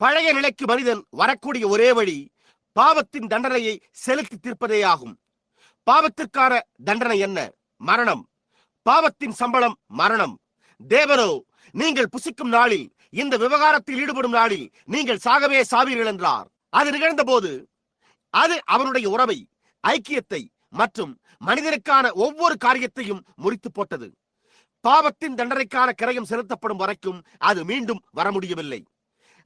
பழைய நிலைக்கு மனிதன் வரக்கூடிய ஒரே வழி பாவத்தின் தண்டனையை செலுத்தி தீர்ப்பதே ஆகும். பாவத்திற்கான தண்டனை என்ன? மரணம். பாவத்தின் சம்பளம் மரணம். தேவனோ நீங்கள் புசிக்கும் நாளில் இந்த விவகாரத்தில் ஈடுபடும் நாளில் நீங்கள் சாகவே சாவீர்கள் என்றார். அது நிகழ்ந்த போது அது அவனுடைய உறவை ஐக்கியத்தை மற்றும் மனிதனுக்கான ஒவ்வொரு காரியத்தையும் முறித்து போட்டது. பாவத்தின் தண்டனைக்கான கிரயம் செலுத்தப்படும் வரைக்கும் அது மீண்டும் வர முடியவில்லை.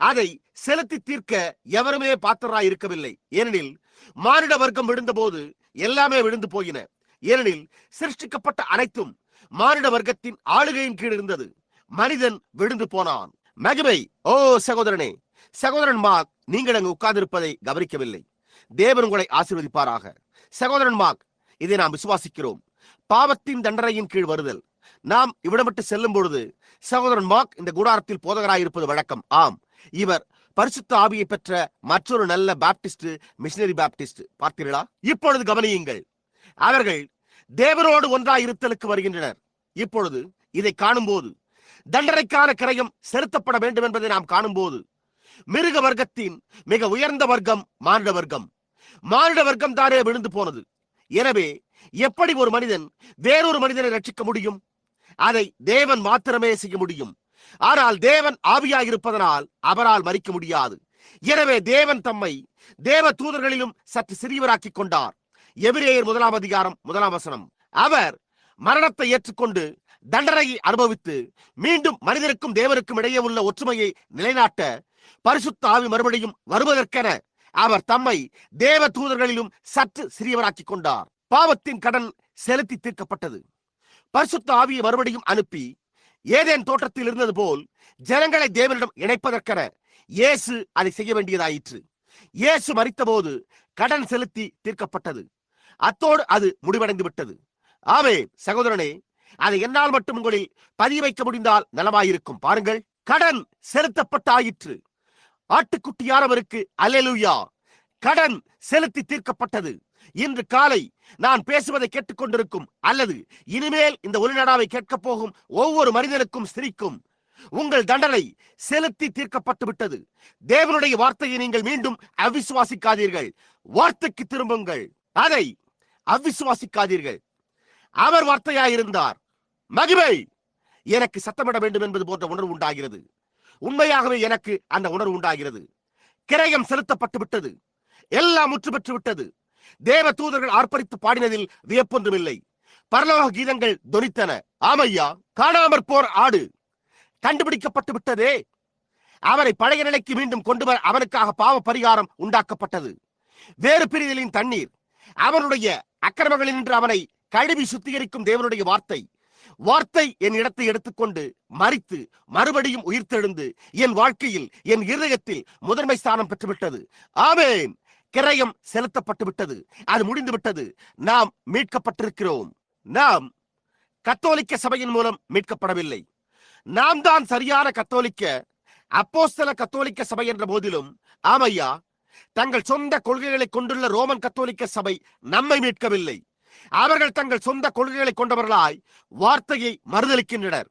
அதை செலுத்தி தீர்க்க எவருமே பாத்திராய் இருக்கவில்லை. ஏனெனில் மானிட வர்க்கம் விழுந்தபோது எல்லாமே விழுந்து போயின. ஏனெனில் சிருஷ்டிக்கப்பட்ட அனைத்தும் மானிட வர்க்கத்தின் ஆளுகையின் கீழ் இருந்தது. மனிதன் விழுந்து போனான். மகிமை ஓ சகோதரனே சகோதரன் மாக் நீங்கள் அங்கு உட்கார்ந்திருப்பதை கவனிக்கவில்லை. தேவன் உங்களை ஆசீர்வதிப்பாராக. சகோதரன் மாக் இதை நாம் விசுவாசிக்கிறோம். பாவத்தின் தண்டனையின் கீழ் வருதல். நாம் இவ்விடம் விட்டு செல்லும் பொழுது சகோதரன் மாக் இந்த கூடாரத்தில் போதகராயிருப்பது வழக்கம். ஆம். இவர் பரிசுத்த ஆவியை பெற்ற மற்றொரு நல்ல பாப்டிஸ்ட் மிஷினரி பாப்டிஸ்ட். பார்த்தீர்களா? இப்பொழுது கவனியுங்கள். அவர்கள் தேவரோடு ஒன்றாய் இருத்தலுக்கு வருகின்றனர். இப்பொழுது இதை காணும்போது தண்டனைக்கான கிரயம் செலுத்தப்பட வேண்டும் என்பதை நாம் காணும்போது மிருக வர்க்கத்தின் மிக உயர்ந்த வர்க்கம் மானிட வர்க்கம். மானிட வர்க்கம் தானே விழுந்து போனது. எனவே எப்படி ஒரு மனிதன் வேறொரு மனிதனை ரட்சிக்க முடியும்? அதை தேவன் மாத்திரமே செய்ய முடியும். ஆனால் தேவன் ஆவியாய் இருப்பதனால் அவரால் மறிக்க முடியாது. எனவே தேவன் தம்மை தேவ தூதர்களிலும் சற்று சிறியவராக்கிக் கொண்டார். எபிரேயர் முதலாம் அதிகாரம் முதலாம் வசனம். அவர் மரணத்தை ஏற்றுக்கொண்டு தண்டனையை அனுபவித்து மீண்டும் மனிதருக்கும் தேவருக்கும் இடையே உள்ள ஒற்றுமையை நிலைநாட்ட பரிசுத்த ஆவி மறுபடியும் வருவதற்கென அவர் தம்மை தேவ தூதர்களிலும் சற்று சிறியவராக்கிக் கொண்டார். பாவத்தின் கடன் செலுத்தி தீர்க்கப்பட்டது. பரிசுத்த ஆவியை மறுபடியும் அனுப்பி ஏதேன் தோட்டத்தில் இருந்தது போல் ஜனங்களை தேவனிடம் இணைப்பதற்கென இயேசு அதை செய்ய வேண்டியதாயிற்று. இயேசு மறித்தபோது கடன் செலுத்தி தீர்க்கப்பட்டது. அத்தோடு அது முடிவடைந்து விட்டது ஆமே சகோதரனே அதை என்னால் மட்டும் உங்களில் பதிய வைக்க முடிந்தால் நலமாயிருக்கும். பாருங்கள் கடன் செலுத்தப்பட்டாயிற்று. ஆட்டுக்குட்டியானவருக்கு அலெலுயா கடன் செலுத்தி தீர்க்கப்பட்டது. இன்று காலை நான் பேசுவதை கேட்டுக்கொண்டிருக்கும் அல்லது இனிமேல் இந்த ஒளிநடாவை கேட்கப் போகும் ஒவ்வொரு மனிதனுக்கும் ஸ்திரிக்கும் உங்கள் தண்டனை செலுத்தி தீர்க்கப்பட்டு விட்டது. தேவனுடைய வார்த்தையை நீங்கள் மீண்டும் அவிசுவாசிக்காதீர்கள். வார்த்தைக்கு திரும்புங்கள். அதை அவிசுவாசிக்காதீர்கள். அவர் வார்த்தையாயிருந்தார். மகிமை எனக்கு சத்தமிட வேண்டும் என்பது போன்ற உணர்வு உண்டாகிறது. உண்மையாகவே எனக்கு அந்த உணர்வு உண்டாகிறது. கிரயம் செலுத்தப்பட்டு விட்டது. எல்லாம் முற்று பெற்று விட்டது. தேவ தூதர்கள் ஆர்ப்பரித்து பாடினதில் வியப்பொன்றுமில்லை. பரலோக கீதங்கள் தொனித்தன ஆமையா காணாமற் போர் ஆடு. கண்டுபிடிக்கப்பட்டு விட்டதே. அவரை பழைய நிலைக்கு மீண்டும் கொண்டு வர அவனுக்காக பாவ பரிகாரம் உண்டாக்கப்பட்டது. வேறு பிரிதலின் தண்ணீர். அவனுடைய அக்கிரமங்களினின்று அவனை கழுவி சுத்திகரிக்கும் தேவனுடைய வார்த்தை. வார்த்தை என் இடத்தை எடுத்துக்கொண்டு மறித்து மறுபடியும் உயிர்த்தெழுந்து என் வாழ்க்கையில் என் இருதயத்தில் முதன்மை ஸ்தானம் பெற்றுவிட்டது. ஆமேன். கிரயம் செலுத்தப்பட்டு விட்டது. அது முடிந்து விட்டது. நாம் மீட்கப்பட்டிருக்கிறோம். நாம் கத்தோலிக்க சபையின் மூலம் மீட்கப்படவில்லை. நாம் தான் சரியான கத்தோலிக்க அப்போஸ்தல கத்தோலிக்க சபை என்ற போதிலும் ஆமையா தங்கள் சொந்த கொள்கைகளை கொண்டுள்ள ரோமன் கத்தோலிக்க சபை நம்மை மீட்கவில்லை. அவர்கள் தங்கள் சொந்த கொள்கைகளை கொண்டவர்களாய் வார்த்தையை மறுதளிக்கின்றனர்